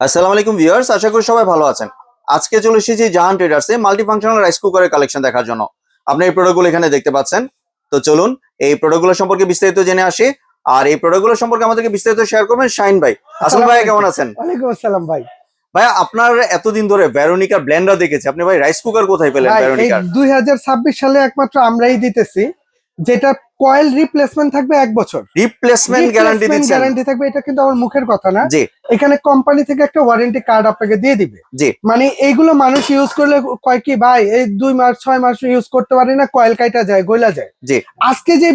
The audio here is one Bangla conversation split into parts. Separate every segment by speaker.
Speaker 1: আসসালামু আলাইকুম ভিউয়ার্স আশা করি সবাই ভালো আছেন। আজকে চলে এসেছি জাহান ট্রেডার্সে মাল্টি ফাংশনাল রাইস কুকারের কালেকশন দেখার জন্য। আপনি এই প্রোডাক্টগুলো এখানে দেখতে পাচ্ছেন। তো চলুন এই প্রোডাক্টগুলো সম্পর্কে বিস্তারিত জেনে আসি। আর এই প্রোডাক্টগুলো সম্পর্কে আমাদেরকে বিস্তারিত শেয়ার করবেন শাইন ভাই। আসলে ভাই কেমন আছেন?
Speaker 2: ওয়ালাইকুম আসসালাম ভাই।
Speaker 1: ভাই আপনার এতদিন ধরে ভ্যারোনিকার ব্লেন্ডার দেখেছি। আপনি ভাই রাইস কুকার কোথায় পেলেন ভ্যারোনিকার
Speaker 2: দুই সালে একমাত্র আমরাই দিতেছি যেটা কয়েল রিপ্লেসমেন্ট থাকবে এক বছর।
Speaker 1: রিপ্লেসমেন্ট গ্যারান্টি দিচ্ছেন।
Speaker 2: গ্যারান্টি থাকবে এটা কিন্তু আমার মুখের কথা না।
Speaker 1: জি।
Speaker 2: এখানে কোম্পানি থেকে একটা ওয়ারেন্টি কার্ড আপনাকে দিয়ে দিবে।
Speaker 1: জি।
Speaker 2: মানে এইগুলো মানুষ ইউজ করলে কয় কি ভাই এই দুই মাস ছয় মাস ইউজ করতে পারি না কয়েল কাইটা যায় গইলা যায়।
Speaker 1: জি।
Speaker 2: আজকে যে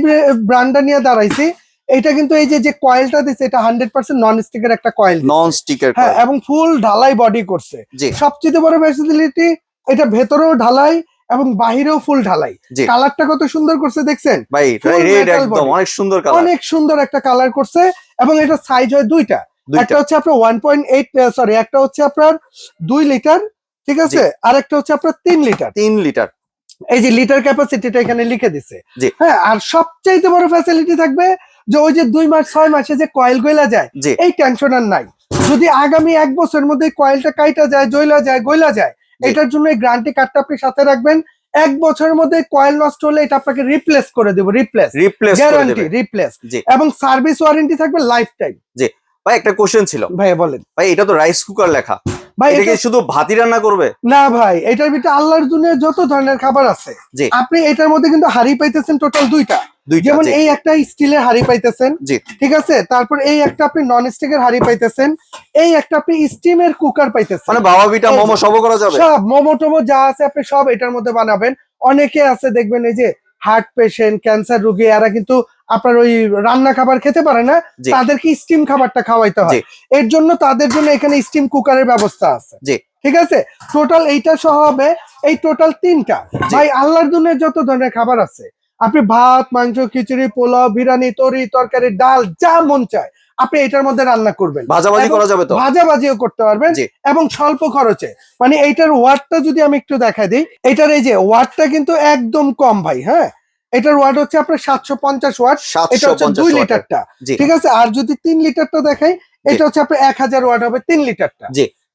Speaker 2: ব্র্যান্ডটা নিয়ে দাঁড়াইছি এটা কিন্তু এই যে যে কয়েলটা দিছে এটা হান্ড্রেড পার্সেন্ট নন স্টিকের একটা কয়েল
Speaker 1: নন স্টিকার
Speaker 2: হ্যাঁ এবং ফুল ঢালাই বডি করছে। সবচেয়ে বড় ফ্যাসিলিটি এটা ভেতরেও ঢালাই এবং বাহিরেও ফুল ঢালাই। কালারটা কত সুন্দর করছে দেখছেন?
Speaker 1: ভাই রেড একদম অনেক সুন্দর কালার
Speaker 2: অনেক সুন্দর একটা কালার করছে এবং এটা সাইজ হয় দুইটা। একটা হচ্ছে আপনার ওয়ান পয়েন্ট এইট সরি একটা হচ্ছে আপনার দুই লিটার ঠিক আছে? আর একটা হচ্ছে আপনার তিন লিটার
Speaker 1: তিন লিটার
Speaker 2: এই যে লিটার ক্যাপাসিটিটা এখানে লিখে দিছে। হ্যাঁ আর সবচাইতে বড় ফ্যাসিলিটি থাকবে যে ওই যে দুই মাস ছয় মাসে যে কয়েল গইলা যায় এই টেনশন আর নাই। যদি আগামী এক বছরের মধ্যে কয়েলটা কাইটা যায় জইলা যায় গইলা যায়। এটার জন্য এই গ্যারান্টি কার্ডটা আপনি সাথে রাখবেন। এক বছরের মধ্যে কয়েল নষ্ট হলে এটা আপনাকে রিপ্লেস করে দেবো রিপ্লেস
Speaker 1: রিপ্লেস
Speaker 2: গ্যারান্টি রিপ্লেস এবং সার্ভিস ওয়ারেন্টি থাকবে লাইফ টাইম জি।
Speaker 1: ভাই একটা কোশ্চেন ছিল।
Speaker 2: ভাইয়া বলেন।
Speaker 1: ভাই এটা তো রাইস কুকার লেখা।
Speaker 2: ভাই
Speaker 1: এটা কি শুধু ভাতি রান্না করবে?
Speaker 2: না ভাই এটার ভিতরে আল্লাহর দুনিয়ার যত ধরনের খাবার আছে আপনি এটার মধ্যে কিন্তু হাড়ি পাইতেছেন টোটাল দুইটা। যেমন এই একটা স্টিলের হাড়ি পাইতেছেন ঠিক আছে? তারপর এই একটা আপনি নন স্টিকের হাড়ি পাইতেছেন এই একটা আপনি স্টিমের কুকার পাইতেছেন।
Speaker 1: মানে বাবা বিটা মোমো সবও করা যাবে?
Speaker 2: সব মোমো টোমো যা আছে আপনি সব এটার মধ্যে বানাবেন। অনেকে আছে দেখবেন এই যে হার্ট পেশেন্ট ক্যান্সার রোগী এরা কিন্তু আপনার ওই রান্না খাবার খেতে পারে না তাদেরকে স্টিম খাবারটা খাওয়াইতে। হয়। এর জন্য তাদের জন্য এখানে স্টিম কুকারের ব্যবস্থা আছে। ঠিক আছে? টোটাল এইটা সহ হবে এই টোটাল তিনটা। ভাই আল্লাহর দুনের যত ধরনের খাবার আছে আপনি ভাত মাংস খিচুড়ি পোলাও বিরিয়ানি তরি তরকারি ডাল যা মন চায় আপনি এটার মধ্যে রান্না করবেন।
Speaker 1: ভাজাভাজি করা যাবে তো?
Speaker 2: ভাজাভাজিও করতে পারবেন এবং স্বল্প খরচে। মানে এইটার ওয়াটটা যদি আমি একটু দেখাই দিই এটার এই যে ওয়াটটা কিন্তু একদম কম ভাই হ্যাঁ? এটার ওয়াট হচ্ছে আপনার সাতশো পঞ্চাশ ওয়াট এটা হচ্ছে দুই। লিটারটা ঠিক আছে? আর যদি তিন লিটারটা দেখাই এটা হচ্ছে আপনার এক হাজার ওয়াট হবে তিন লিটারটা।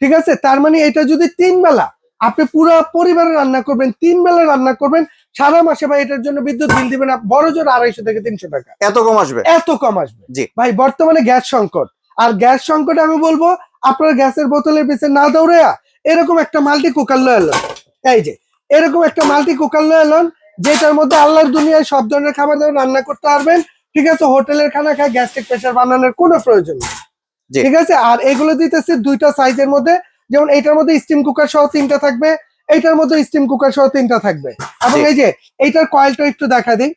Speaker 2: ঠিক আছে? তার মানে এটা যদি তিন বেলা আপনি পুরো পরিবারে রান্না করবেন তিন বেলা রান্না করবেন সারা মাসে ভাই এটার জন্য বিদ্যুৎ বিল দিবেন বড় জোর আড়াইশো থেকে তিনশো টাকা।
Speaker 1: এত কম আসবে?
Speaker 2: এত কম আসবে।
Speaker 1: জি।
Speaker 2: ভাই বর্তমানে গ্যাস সংকট। আর গ্যাস সংকটে আমি বলব আপনার গ্যাসের বোতলের পিছনে না দৌড়েয়া এরকম একটা মাল্টি কুকার লয়ে এলো এই যে এরকম একটা মাল্টি কুকার লয়ে এলন যেটার মধ্যে আল্লাহর দুনিয়ায় সব ধরনের খাবার দাবার রান্না করতে পারবেন। ঠিক আছে হোটেলের খানা খায় গ্যাস্ট্রিক প্রেশার বানানোর কোনো প্রয়োজন নেই। ঠিক আছে আর এগুলো দিতেছে দুইটা সাইজের মধ্যে। যেমন এইটার মধ্যে স্টিম কুকার সহ তিনটা থাকবে এইটার মধ্যে স্টিম কুকার সহ তিনটা থাকবে। এবং এই যে এইটার কয়েলটা একটু দেখা দিই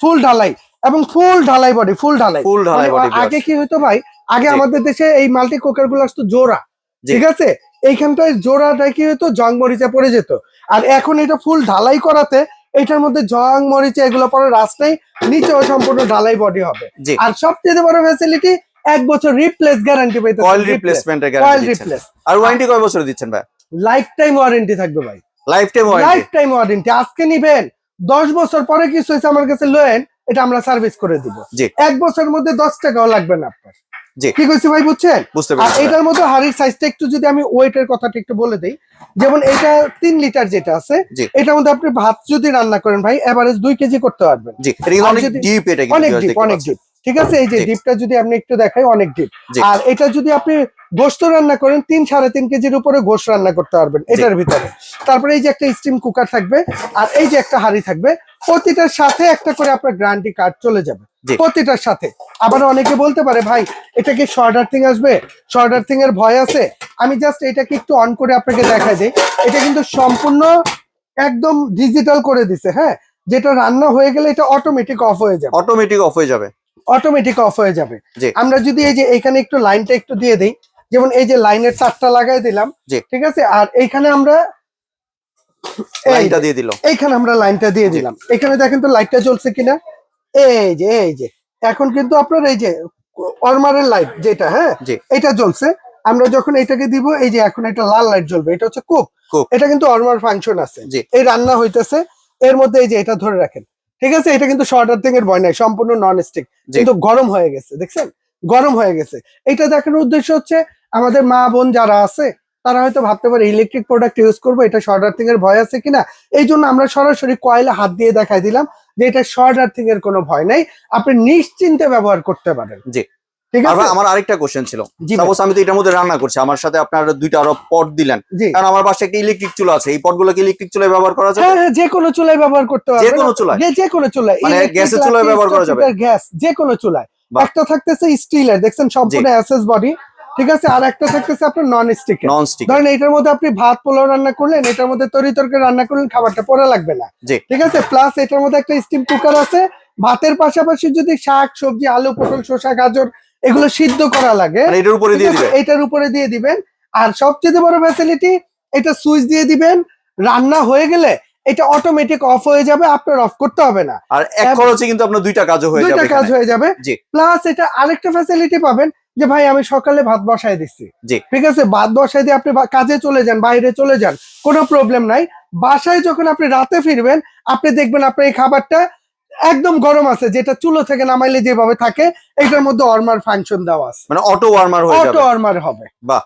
Speaker 2: ফুল ঢালাই এবং ফুল ঢালাই বডি ফুল ঢালাই।
Speaker 1: ফুল ঢালাই
Speaker 2: মানে
Speaker 1: বডি
Speaker 2: আগে কি হতো ভাই আগে আমাদের দেশে এই মাল্টি কুকারগুলো আসতো জোড়া ঠিক আছে? এইখানটায় জোড়াটা কি হতো জং মরিচা পড়ে যেত। আর এখন এটা ফুল ঢালাই করাতে এটার মধ্যে জং মরিচা এগুলো পরে রাস্তায় নিচেও সম্পূর্ণ ঢালাই বডি হবে। আর সবচেয়ে বড় ফ্যাসিলিটি এক বছর রিপ্লেস গ্যারান্টি পেতে
Speaker 1: কয়েল রিপ্লেসমেন্টের গ্যারান্টি
Speaker 2: রিপ্লেস
Speaker 1: আর ওয়ারেন্টি কয় বছর দিচ্ছেন ভাই?
Speaker 2: লাইফ টাইম ওয়ারেন্টি থাকবে ভাই।
Speaker 1: Life time warranty life
Speaker 2: time warranty আজকে নিবেন দশ বছর পরে কিছু হয়েছে আমার কাছে লোয়েন এটা আমরা সার্ভিস করে দিব।
Speaker 1: জি।
Speaker 2: এক বছরের মধ্যে দশ টাকাও লাগবে না আপনার।
Speaker 1: জি।
Speaker 2: কি কইছি ভাই বুঝছেন?
Speaker 1: বুঝতে
Speaker 2: আর এটার মধ্যে হাড়ির সাইজটা একটু যদি আমি ওয়েটের কথাটা একটু বলে দিই যেমন এটা তিন লিটার যেটা আছে এটার মধ্যে আপনি ভাত যদি রান্না করেন ভাই এভারেজ দুই কেজি করতে পারবেন।
Speaker 1: জি এটা অনেক ডিপ এটা কিন্তু
Speaker 2: অনেক ডিপ অনেক ডিপ ঠিক আছে? এই যে ডিপটা যদি আপনি একটু দেখাই অনেক ডিপ আর এটা যদি আপনি গোস্ত রান্না করেন তিন সাড়ে তিন কেজির উপরে গোস্ত রান্না করতে পারবেন এটার ভিতরে। তারপরে এই যে একটা স্টিম কুকার থাকবে আর এই যে একটা হাঁড়ি থাকবে প্রতিটার সাথে একটা করে আপনার গ্যারান্টি কার্ড চলে যাবে। প্রতিটার সাথে। আবার অনেকে বলতে পারে ভাই এটা কি শর্ট আর্থিং আসবে? শর্ট আর্থিং এর ভয় আছে? আমি জাস্ট এটাকে একটু অন করে আপনাকে দেখা দিই। এটা কিন্তু সম্পূর্ণ একদম ডিজিটাল করে দিছে হ্যাঁ? যেটা রান্না হয়ে গেলে এটা অটোমেটিক অফ হয়ে যাবে।
Speaker 1: অটোমেটিক অফ হয়ে যাবে।
Speaker 2: অটোমেটিক অফ হয়ে যাবে। আমরা যদি এই যে এখানে একটু লাইনটা একটু দিয়ে দিই যেমন এই যে লাইনের তারটা লাগাই দিলাম ঠিক আছে? আর এইখানে আমরা
Speaker 1: লাইনটা দিয়ে দিল
Speaker 2: এইখানে আমরা লাইনটা দিয়ে দিলাম। এখানে দেখেন তো লাইটটা জ্বলছে কিনা? এই যে এই যে। এখন কিন্তু আপনার এই যে অরমারের লাইট যেটা হ্যাঁ? এটা জ্বলছে। আমরা যখন এটাকে দিব এই যে এখন এটা লাল লাইট জ্বলবে এটা হচ্ছে কুক। এটা কিন্তু অরমার ফাংশন আছে। এই রান্না হইতেছে। এর মধ্যে এই যে এটা ধরে রাখেন। ঠিক আছে? এটা কিন্তু শর্ট আর্থিং এর ভয় নাই সম্পূর্ণ নন স্টিক কিন্তু গরম হয়ে গেছে দেখছেন? গরম হয়ে গেছে। এটা দেখানোর উদ্দেশ্য হচ্ছে আমাদের মা বোন যারা আছে তারা হয়তো ভাবতে পারে ইলেকট্রিক প্রোডাক্ট ইউজ করব এটা শর্ট আর্থিং এর ভয় আছে কিনা? এই জন্য আমরা সরাসরি কয়েলে হাত দিয়ে দেখাই দিলাম যে এটা শর্ট আর্থিং এর কোনো ভয় নাই। আপনি নিশ্চিন্তে ব্যবহার করতে পারেন।
Speaker 1: জি।
Speaker 2: ঠিক আছে?
Speaker 1: আমার আরেকটা কোশ্চেন ছিল। সাপোজ আমি তো এটার মধ্যে রান্না করছি আমার সাথে আপনার দুইটা আরও পট দিলেন। কারণ আমার বাসায় একটা ইলেকট্রিক চুলা আছে এই পটগুলো কি ইলেকট্রিক চুলায় ব্যবহার করা যাবে?
Speaker 2: হ্যাঁ হ্যাঁ যে কোনো চুলায় ব্যবহার করতে
Speaker 1: যে
Speaker 2: পারবেন
Speaker 1: কোনো চুলায়?
Speaker 2: যে- যে কোনো চুলায়।
Speaker 1: মানে গ্যাসের চুলায় ব্যবহার করা যাবে?
Speaker 2: গ্যাস যে কোনো চুলায়।
Speaker 1: বাহ।
Speaker 2: একটা থাকতেছে স্টিলের দেখছেন সম্পূর্ণ অ্যাসেস বডি ঠিক আছে? আর একটা থাকতেছে আপনার নন স্টিক
Speaker 1: নন স্টিক
Speaker 2: ধরেন এটার মধ্যে আপনি ভাত পোলাও রান্না করলেন এটার মধ্যে তরি তরকারি রান্না করলেন খাবারটা পড়া লাগবে না। ঠিক আছে? প্লাস এটার মধ্যে একটা স্টিম কুকার আছে। ভাতের পাশাপাশি যদি শাক সবজি আলু পটল শসা গাজর এগুলো সিদ্ধ করা লাগে।
Speaker 1: মানে এটার উপরে দিয়ে
Speaker 2: আছে?
Speaker 1: দিবে
Speaker 2: এটার উপরে দিয়ে দিবেন। আর সবচেয়ে বড় ফ্যাসিলিটি এটা সুইচ দিয়ে দিবেন। রান্না হয়ে গেলে এটা অটোমেটিক অফ হয়ে যাবে আপনার অফ করতে হবে না।
Speaker 1: আর এক খরচে কিন্তু আপনার দুইটা কাজও হয়ে
Speaker 2: দুইটা
Speaker 1: যাবে
Speaker 2: কাজ হয়ে যাবে।
Speaker 1: জি।
Speaker 2: প্লাস এটা আরেকটা ফ্যাসিলিটি পাবেন যে ভাই আমি সকালে ভাত বসায় দিচ্ছি। ঠিক আছে? ভাত বসায় দিয়ে আপনি কাজে চলে যান বাইরে চলে যান কোনো প্রবলেম নাই। বাসায় যখন আপনি রাতে ফিরবেন আপনি দেখবেন আপনার এই খাবারটা একদম গরম আছে যেটা চুলো থেকে নামাইলে যেভাবে থাকে এটার মধ্যে অর্মার ফাংশন দেওয়া আছে।
Speaker 1: মানে অটো ওয়ার্মার হয়ে যাবে।
Speaker 2: অটো ওয়ার্মার হবে।
Speaker 1: বাহ।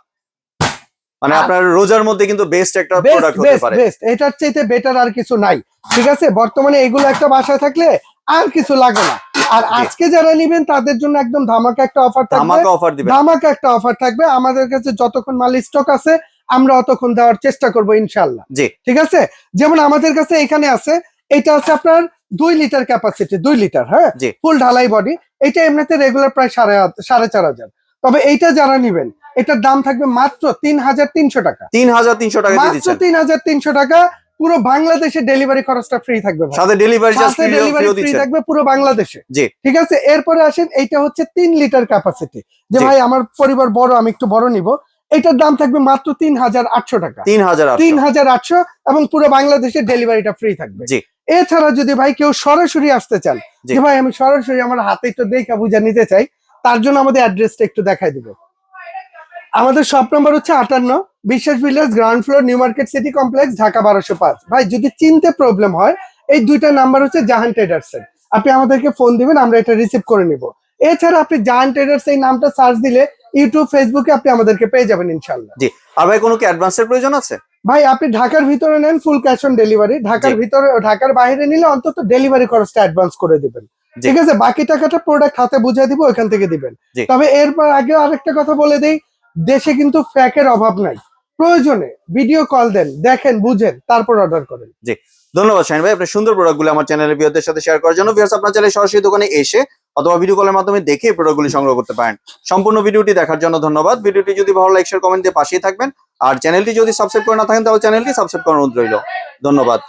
Speaker 2: মানে
Speaker 1: আপনার রোজার মধ্যে কিন্তু বেস্ট একটা প্রোডাক্ট হতে পারে।
Speaker 2: বেস্ট এটার চাইতে বেটার আর কিছু নাই। ঠিক আছে? বর্তমানে এগুলো একটা বাসায় থাকলে আর কিছু লাগে না। আর আজকে যারা নিবেন তাদের জন্য একদম ধামাকা একটা অফার থাকবে।
Speaker 1: আমাকে অফার দিবেন।
Speaker 2: ধামাকা একটা অফার থাকবে। আমাদের কাছে যতক্ষণ মাল স্টক আছে আমরা অতক্ষণ দেওয়ার চেষ্টা করব ইনশাল্লাহ
Speaker 1: জি।
Speaker 2: ঠিক আছে? যেমন আমাদের কাছে এখানে আছে এটা আছে আপনার দুই লিটার ক্যাপাসিটি দুই লিটার হ্যাঁ? ফুল ঢালাই বডি এটা এমনিতে রেগুলার প্রায় সাড়ে সাড়ে চার হাজার। তবে এইটা যারা নিবেন এটার দাম থাকবে মাত্র তিন হাজার তিনশো টাকা।
Speaker 1: তিন হাজার তিনশো টাকা
Speaker 2: মাত্র তিন হাজার তিনশো টাকা পুরো বাংলাদেশে ডেলিভারি খরচটা ফ্রি থাকবে
Speaker 1: সাথে ডেলিভারি চার্জ
Speaker 2: ডেলিভারি ফ্রি থাকবে পুরো বাংলাদেশে।
Speaker 1: জি।
Speaker 2: ঠিক আছে? এরপরে আসেন এইটা হচ্ছে তিন লিটার ক্যাপাসিটি যে ভাই আমার পরিবার বড় আমি একটু বড় নিব। এটার দাম থাকবে মাত্র তিন হাজার আটশো টাকা।
Speaker 1: তিন হাজার আটশো।
Speaker 2: তিন হাজার আটশো এবং পুরো বাংলাদেশে ডেলিভারিটা ফ্রি থাকবে।
Speaker 1: জি।
Speaker 2: এছাড়া যদি ভাই কেউ সরাসরি আসতে চান যে ভাই আমি সরাসরি আমার হাতে একটু দেখা বুঝা নিতে চাই তার জন্য আমাদের অ্যাড্রেসটা একটু দেখাই দিব। আমাদের শপ নম্বর হচ্ছে আটান্ন Biswas builders ground floor new market city complex Dhaka বারোশো পাঁচ। ভাই যদি চিনতে প্রবলেম হয় এই দুইটা নাম্বার হচ্ছে জাহান ট্রেডার্স এর। আপনি আমাদেরকে ফোন দিবেন আমরা এটা রিসিভ করে নিব। এছাড়া আপনি জাহান ট্রেডার্স এই নামটা সার্চ দিলে ইউটিউব ফেসবুকে আপনি আমাদেরকে পেয়ে যাবেন ইনশাল্লাহ জি।
Speaker 1: আর ভাই কোনো কি অ্যাডভান্সের প্রয়োজন আছে?
Speaker 2: ভাই আপনি ঢাকার ভিতরে নেন ফুল ক্যাশ অন ডেলিভারি ঢাকার ভিতরে ঢাকার বাইরে নিলে অন্তত ডেলিভারি খরচটা অ্যাডভান্স করে দিবেন। ঠিক আছে? বাকি টাকাটা প্রোডাক্ট হাতে বুঝিয়ে দিব ওখান থেকে দিবেন। তবে এরপর আগে আরেকটা কথা বলে দেই দেশে কিন্তু ফ্যাকের অভাব নাই। প্রয়োজনে ভিডিও কল দেন দেখেন বুঝেন তারপর অর্ডার করেন। জি।
Speaker 1: ধন্যবাদ শাহিন ভাই। আপনার সুন্দর প্রোডাক্টগুলো আমার চ্যানেলের বিয়দের সাথে শেয়ার করার জন্য। ভিউয়ার্স আপনার চাইলে সরাসরি দোকানে এসে অথবা ভিডিও কলের মাধ্যমে দেখে প্রোডাক্টগুলি সংগ্রহ করতে পারেন। সম্পূর্ণ ভিডিওটি দেখার জন্য ধন্যবাদ। ভিডিওটি যদি ভালো লাইক শেয়ার কমেন্ট দিয়ে পাশেই থাকবেন। আর চ্যানেলটি যদি সাবস্ক্রাইব করে না থাকেন, তাহলে চ্যানেলটি সাবস্ক্রাইব করার অনুরোধ রইল। ধন্যবাদ।